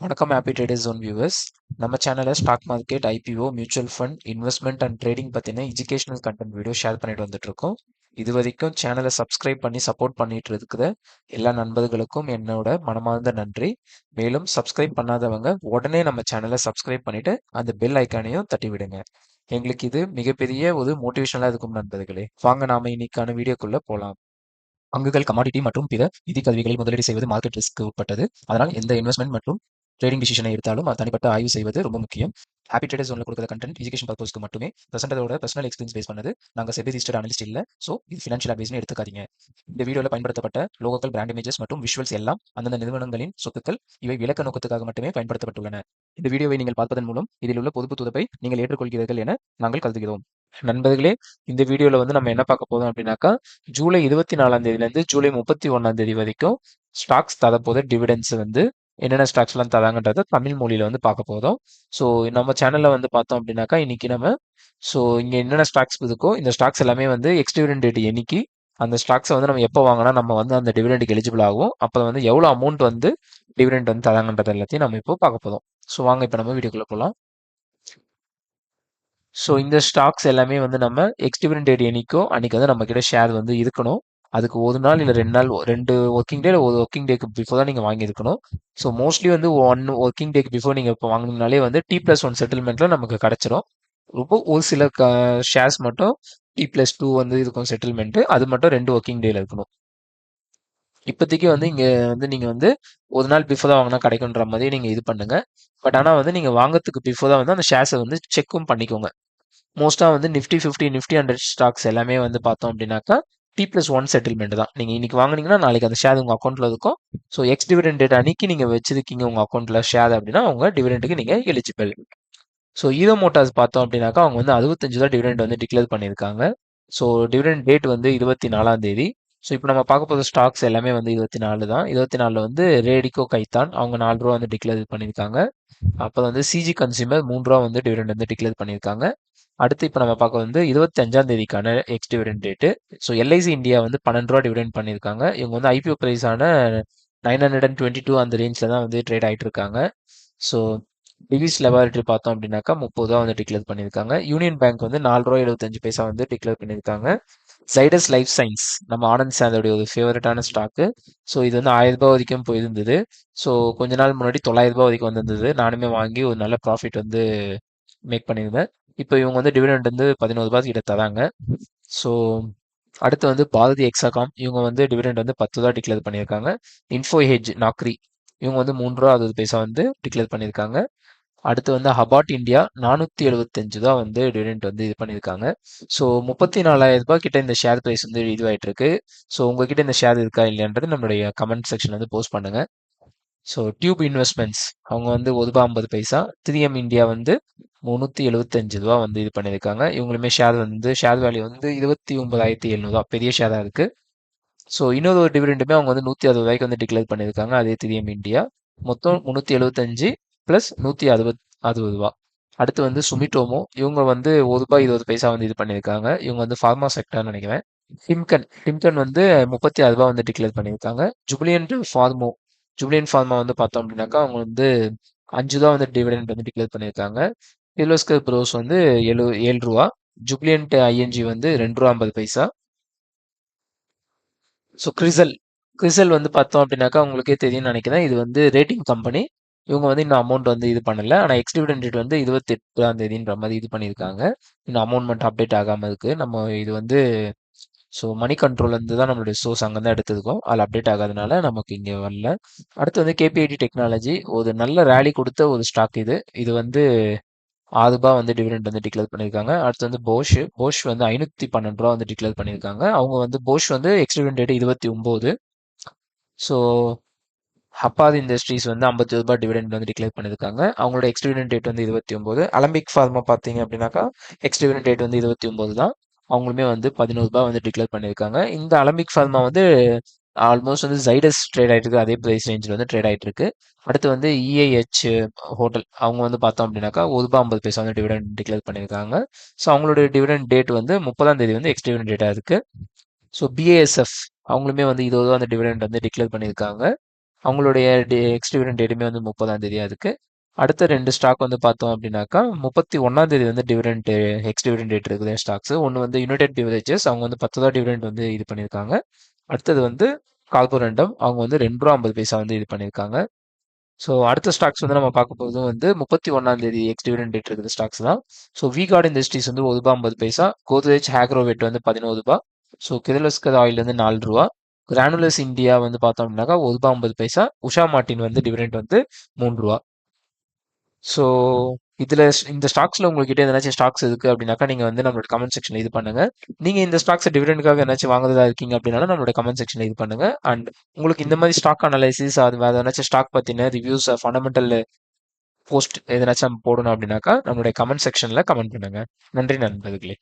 வணக்கம் happy traders one viewers நம்ம சேனலில் stock market IPO mutual fund investment and trading பற்றின எஜுகேஷனல் கண்டென்ட் வீடியோ ஷேர் பண்ணிட்டு வந்துட்டு இருக்கோம் இது வரைக்கும் சேனலை சப்ஸ்கிரைப் பண்ணி சப்போர்ட் பண்ணிட்டு இருக்கிற எல்லா நண்பர்களுக்கும் என்னோட மனமார்ந்த நன்றி. மேலும் சப்ஸ்கிரைப் பண்ணாதவங்க உடனே நம்ம சேனலை சப்ஸ்கிரைப் பண்ணிட்டு அந்த பெல் ஐக்கானையும் தட்டி விடுங்க எங்களுக்கு இது மிகப்பெரிய ஒரு மோட்டிவேஷனலாக இருக்கும் நண்பர்களே. வாங்க நாம இன்னைக்கான வீடியோக்குள்ளே போகலாம் பங்குகள் கமாடிட்டி மற்றும் பிற நிதி கல்விகளில் முதலீடு செய்வது மார்க்கெட் ரிஸ்க்கு உட்பட்டது. அதனால் எந்த இன்வெஸ்ட்மெண்ட் மற்றும் ட்ரேடிங் டிசிஷனை எடுத்தாலும் அது தனிப்பட்ட ஆய்வு செய்வது ரொம்ப முக்கியம். ஹாப்பி ட்ரேடர்ஸ் ஒன்ல கொடுக்குற கண்டென்ட் எஜுகேஷன் பர்பஸ்க்கு மட்டுமே. பிரசன்டரோட பர்சனல் எக்ஸ்பீரியன்ஸ் பேஸ் பண்ணது. நாங்கள் செபி ரிஜிஸ்டர் அனலிஸ்ட் இல்லை. ஸோ இது ஃபினான்ஷியல் அட்வைஸ்னு எடுத்துக்காதீங்க. இந்த வீடியோவில் பயன்படுத்தப்பட்ட லோகல் பிராண்ட் இமேஜஸ் மற்றும் விஷுவல்ஸ் எல்லாம் அந்தந்த நிறுவனங்களின் சொத்துக்கள் இவை விளக்க நோக்கத்துக்காக மட்டுமே பயன்படுத்தப்பட்டுள்ளன. இந்த வீடியோவை நீங்கள் பார்ப்பதன் மூலம் இதில் உள்ள பொதுப்பு துதப்பை நீங்கள் ஏற்றுக்கொள்கிறீர்கள் என நாங்கள் கருதுகிறோம். நண்பர்களே இந்த வீடியோவில் வந்து நம்ம என்ன பார்க்க போதும் அப்படின்னாக்கா ஜூலை இருபத்தி நாலாம் தேதியிலேருந்து ஜூலை முப்பத்தி ஒன்றாம் தேதி வரைக்கும் ஸ்டாக்ஸ் தரப்போது டிவிடென்ஸ் வந்து என்னென்ன ஸ்டாக்ஸ்லாம் தராங்கன்றத தமிழ் மொழியில் வந்து பார்க்க போதும் ஸோ நம்ம சேனலில் வந்து பார்த்தோம் அப்படின்னாக்கா இன்னைக்கு நம்ம ஸோ இங்கே என்னென்ன ஸ்டாக்ஸ் இருக்கோ இந்த ஸ்டாக்ஸ் எல்லாமே வந்து எக்ஸ்டிவிடன் டேட் என்னைக்கு அந்த ஸ்டாக்ஸை வந்து நம்ம எப்போ வாங்கினா நம்ம வந்து அந்த டிவிடெண்டுக்கு எலிஜிபிள் ஆகும் அப்போ வந்து எவ்வளோ அமௌண்ட் வந்து டிவிடெண்ட் வந்து தராங்கன்றது எல்லாத்தையும் நம்ம இப்போ பார்க்க போதும் ஸோ வாங்க இப்போ நம்ம வீடியோக்குள்ளே போகலாம் ஸோ இந்த ஸ்டாக்ஸ் எல்லாமே வந்து நம்ம எக்ஸ்டிவிடன் டேட் என்னைக்கோ அன்றைக்கி வந்து நம்மக்கிட்ட ஷேர் வந்து இருக்கணும். அதுக்கு ஒரு நாள் இல்லை ரெண்டு நாள் ரெண்டு ஒர்க்கிங் டே ஒரு ஒர்க்கிங் டேக்கு பிஃபோர் தான் நீங்கள் வாங்கியிருக்கணும். ஸோ மோஸ்ட்லி வந்து ஒன் ஒர்க்கிங் டேக்கு பிஃபோர் நீங்கள் இப்போ வாங்கினாலே வந்து டி ப்ளஸ் ஒன் செட்டில்மெண்ட்டில் நமக்கு கிடச்சிரும். ரொம்ப ஒரு சில ஷேர்ஸ் மட்டும் டி ப்ளஸ் டூ வந்து இருக்கும் செட்டில்மெண்ட்டு அது மட்டும் ரெண்டு ஒர்க்கிங் டேல இருக்கணும். இப்போதைக்கு வந்து இங்கே வந்து நீங்கள் வந்து ஒரு நாள் பிஃபோர் தான் வாங்கினா கிடைக்குன்ற மாதிரி நீங்கள் இது பண்ணுங்க. பட் ஆனால் வந்து நீங்கள் வாங்கறதுக்கு பிஃபோர் தான் வந்து அந்த ஷேர்ஸை வந்து செக்கும் பண்ணிக்கோங்க. மோஸ்ட்டாக வந்து Nifty fifty Nifty hundred stocks எல்லாமே வந்து பார்த்தோம் அப்படின்னாக்கா டி ப்ளஸ் ஒன் செட்டில்மெண்ட் தான். நீங்கள் இன்னைக்கு வாங்கினீங்கன்னா நாளைக்கு அந்த ஷேர் உங்கள் அக்கௌண்ட்டில் இருக்கும். ஸோ எக்ஸ் டிவிடெண்ட் டேட் அன்னைக்கு நீங்கள் வச்சிருக்கீங்க உங்கள் அக்கௌண்ட்டில் ஷேர் அப்படின்னா உங்கள் டிவிடெண்ட்டுக்கு நீங்கள் எலிஜிபிள் ஸோ ஈரோ மோட்டார்ஸ் பார்த்தோம் அப்படின்னாக்கா அவங்க வந்து அறுபத்தஞ்சு தான் டிவிடெண்ட் வந்து டிக்ளேர் பண்ணியிருக்காங்க. ஸோ டிவிடெண்ட் டேட் வந்து இருபத்தி நாலாம் தேதி. ஸோ இப்போ நம்ம பார்க்க போகிற ஸ்டாக்ஸ் எல்லாமே வந்து இருபத்தி நாலு தான். இருபத்தி நாலில் வந்து ரேடிகோ கைத்தான் அவங்க நாலு ரூபா வந்து டிக்ளேர் பண்ணியிருக்காங்க. அப்புறம் வந்து சிஜி கன்சியூமர் மூணு ரூபா வந்து டிவிடெண்ட் வந்து டிக்ளேர் பண்ணியிருக்காங்க. அடுத்து இப்போ நம்ம பார்க்க வந்து இருபத்தி அஞ்சாம் தேதிக்கான ex dividend date so LIC India வந்து பன்னெண்டு ரூபா டிவிடெண்ட் பண்ணியிருக்காங்க. இவங்க வந்து IPO ப்ரைஸான nine hundred and twenty two அந்த ரேஞ்சில் தான் வந்து ட்ரேட் ஆகிட்டு இருக்காங்க ஸோ டிவிஸ் லெபார்டரி பார்த்தோம் அப்படின்னாக்கா முப்பது ரூபா வந்து டிக்ளேர் பண்ணியிருக்காங்க. யூனியன் பேங்க் வந்து நாலு ரூபா எழுபத்தஞ்சு பைசா வந்து டிக்ளேர் பண்ணியிருக்காங்க. சைடஸ் லைஃப் சயின்ஸ் நம்ம ஆனந்த் சாந்தோடைய ஒரு ஃபேவரட்டான ஸ்டாக்கு ஸோ இது வந்து ஆயிரம் ரூபாய் வரைக்கும் போயிருந்தது. ஸோ கொஞ்ச நாள் முன்னாடி தொள்ளாயிரம் ரூபாய் வரைக்கும் வந்திருந்தது. நானுமே வாங்கி ஒரு நல்ல ப்ராஃபிட் வந்து மேக் பண்ணியிருந்தேன். இப்போ இவங்க வந்து டிவிடெண்ட் வந்து பதினோரு ரூபாய் கிட்ட தராங்க. ஸோ அடுத்து வந்து பாரதி எக்ஸாகாம் இவங்க வந்து டிவிடெண்ட் வந்து பத்து ரூபா டிக்ளேர் பண்ணியிருக்காங்க. இன்ஃபோ ஹெஜ் நாக்ரி இவங்க வந்து மூணு ரூபா அறுபது பைசா வந்து டிக்ளேர் பண்ணியிருக்காங்க. அடுத்து வந்து ஹபாட் இந்தியா நானூற்றி எழுபத்தஞ்சு தான் வந்து டிவிடெண்ட் வந்து இது பண்ணியிருக்காங்க. ஸோ முப்பத்தி நாலாயிரம் ரூபாய் கிட்ட இந்த ஷேர் ப்ரைஸ் வந்து இதுவாயிட்டு இருக்கு. ஸோ உங்ககிட்ட இந்த ஷேர் இருக்கா இல்லையான்றது நம்மளுடைய கமெண்ட் செக்ஷன் வந்து போஸ்ட் பண்ணுங்க. ஸோ டியூப் இன்வெஸ்ட்மெண்ட்ஸ் அவங்க வந்து ஒரு ரூபா ஐம்பது பைசா. த்ரீஎம் இந்தியா வந்து முந்நூற்றி எழுபத்தஞ்சு ரூபா வந்து இது பண்ணியிருக்காங்க. இவங்களுமே ஷேர் வந்து ஷேர் வேல்யூ வந்து இருபத்தி ஒன்பதாயிரத்தி எழுநூறுவா பெரிய ஷேராக இருக்குது ஸோ இன்னொரு ஒரு டிவிடெண்டுமே அவங்க வந்து நூற்றி அறுபது ரூபாய்க்கு வந்து டிக்ளேர் பண்ணியிருக்காங்க. அதே த்ரீஎம் இந்தியா மொத்தம் முந்நூற்றி எழுபத்தஞ்சு ப்ளஸ் நூற்றி அறுபத் அறுபது ரூபா. அடுத்து வந்து சுமிட்டோமோ இவங்க வந்து ஒரு ரூபாய் இருபது பைசா வந்து இது பண்ணியிருக்காங்க. இவங்க வந்து ஃபார்மா செக்டர்னு நினைக்கிறேன். டிம்கன் டிம்கன் வந்து முப்பத்தி ஆறு ரூபா வந்து டிக்ளேர் பண்ணியிருக்காங்க. ஜூபிலியன்ட் ஃபார்மோ ஜூபிலியன் ஃபார்மா வந்து பார்த்தோம் அப்படின்னாக்கா அவங்க வந்து அஞ்சு தான் வந்து டிவிடெண்ட் வந்து டிக்ளேர் பண்ணியிருக்காங்க. கிர்லோஸ்கர் ப்ரோஸ் வந்து ஏழு ஏழு ரூபா. ஜூப்ளியன்ட் ஐஎன்ஜி வந்து ரெண்டு ரூபா ஐம்பது பைசா. ஸோ கிரிசல் கிரிசல் வந்து பார்த்தோம் அப்படின்னாக்கா உங்களுக்கே தெரியும்னு நினைக்கிறேன். இது வந்து ரேட்டிங் கம்பெனி இவங்க வந்து இன்னும் அமௌண்ட் வந்து இது பண்ணல. ஆனால் எக்ஸ்டிவிடன் ரேட் வந்து இருபத்தி எட்டாம் தேதின்ற மாதிரி இது பண்ணியிருக்காங்க. இன்னும் அமௌண்ட் மட்டும் அப்டேட் ஆகாமல் இருக்குது நம்ம இது வந்து ஸோ மணி கண்ட்ரோல்லேருந்து தான் நம்மளுடைய சோர்ஸ் அங்கே தான் எடுத்துருக்கோம் அதில் அப்டேட் ஆகாதனால நமக்கு இங்கே வரல. அடுத்து வந்து கேபிஐடி டெக்னாலஜி ஒரு நல்ல ரேலி கொடுத்த ஒரு ஸ்டாக் இது. இது வந்து ஆறு ரூபா வந்து டிவிடெண்ட் வந்து டிக்ளேர் பண்ணியிருக்காங்க. அடுத்து வந்து போஷ் போஷ் வந்து ஐநூற்றி பன்னெண்டு ரூபா வந்து டிக்ளேர் பண்ணியிருக்காங்க. அவங்க வந்து போஷ் வந்து எக்ஸ்டிவிடெண்ட் ரேட் இருபத்தி ஒம்பது. ஸோ ஹப்பாத் இண்டஸ்ட்ரீஸ் வந்து ஐம்பத்தி ரூபாய் டிவிடெண்ட் வந்து டிக்ளேர் பண்ணியிருக்காங்க. அவங்களோட எக்ஸ்டிவிடெண்ட் டேட் வந்து இருபத்தி ஒம்பது. அலம்பிக் ஃபார்மா பார்த்தீங்க அப்படின்னாக்கா எக்ஸ்டிவிடெண்ட் டேட் வந்து இருபத்தி ஒம்பது தான். அவங்களுமே வந்து பதினோரு ரூபாய் வந்து டிக்ளேர் பண்ணியிருக்காங்க. இந்த அலம்பிக் ஃபார்மா வந்து ஆல்மோஸ்ட் வந்து ஜைடஸ் ட்ரேட் ஆகிட்டு இருக்கு அதே ப்ரைஸ் ரேஞ்சில் வந்து ட்ரேட் ஆகிட்டு இருக்கு அடுத்து வந்து இஏஹெச் ஹோட்டல் அவங்க வந்து பார்த்தோம் அப்படின்னாக்கா ஒரு ரூபாய் ஐம்பது பைசா வந்து டிவிடெண்ட் டிக்ளேர் பண்ணியிருக்காங்க. ஸோ அவங்களோட டிவிடெண்ட் டேட் வந்து முப்பதாம் தேதி வந்து எக்ஸ் டிவிடெண்ட் டேட்டாக இருக்கு. ஸோ பிஏஎஸ்எஃப் அவங்களுமே வந்து இருபது ரூபா அந்த டிவிடெண்ட் வந்து டிக்ளேர் பண்ணியிருக்காங்க. அவங்களுடைய டே எக்ஸ்டிவிடெண்ட் டேட்டுமே வந்து முப்பதாம் தேதியாக இருக்குது அடுத்த ரெண்டு ஸ்டாக் வந்து பார்த்தோம் அப்படின்னாக்கா முப்பத்தி ஒன்றாம் தேதி வந்து டிவிடெண்ட் எக்ஸ் டிவிடெண்ட் டேட் இருக்குது ஸ்டாக்ஸ் ஒன்று வந்து யுனைடெட் பிவரேஜஸ் அவங்க வந்து பத்து ரூபா டிவிடெண்ட் வந்து இது பண்ணியிருக்காங்க. அடுத்தது வந்து கால்போரண்டம் அவங்க வந்து ரெண்டு ரூபா ஐம்பது பைசா வந்து இது பண்ணியிருக்காங்க. ஸோ அடுத்த ஸ்டாக்ஸ் வந்து நம்ம பார்க்க போகிறது வந்து முப்பத்தி ஒன்றாம் தேதி எக்ஸ் டிவிடெண்ட் டேட் இருக்குது ஸ்டாக்ஸ் தான். ஸோ விகார்ட் இண்டஸ்ட்ரீஸ் வந்து ஒரு ரூபா ஐம்பது பைசா கோத்ரேஜ் ஹேக்ரோவேட் வந்து பதினோரு ரூபா. ஸோ கிரலஸ்கர் ஆயில் வந்து நாலு ரூபா. கிரானுலஸ் இந்தியா வந்து பார்த்தோம் அப்படின்னாக்கா ஒரு ரூபா ஐம்பது பைசா. உஷா மார்ட்டின் வந்து டிவிடெண்ட் வந்து மூணு ரூபா. ஸோ இதில் இந்த ஸ்டாக்ஸில் உங்ககிட்ட எதனாச்சும் ஸ்டாக்ஸ் இருக்குது அப்படின்னாக்கா நீங்கள் வந்து நம்மளோட கமெண்ட் செக்ஷனில் இது பண்ணுங்க. நீங்கள் இந்த ஸ்டாக்ஸை டிவிடெண்டுக்காக எதனாச்சும் வாங்குறதா இருக்கீங்க அப்படின்னாலும் நம்மளோட கமெண்ட் செக்ஷனில் இது பண்ணுங்க. அண்ட் உங்களுக்கு இந்த மாதிரி ஸ்டாக் அனலைசிஸ் அது எதனாச்சும் ஸ்டாக் பற்றின ரிவ்யூஸ் ஃபண்டமெண்டல் போஸ்ட் எதனாச்சும் போடணும் அப்படின்னாக்கா நம்மளுடைய கமெண்ட் செக்ஷனில் கமெண்ட் பண்ணுங்க. நன்றி நண்பர்களே.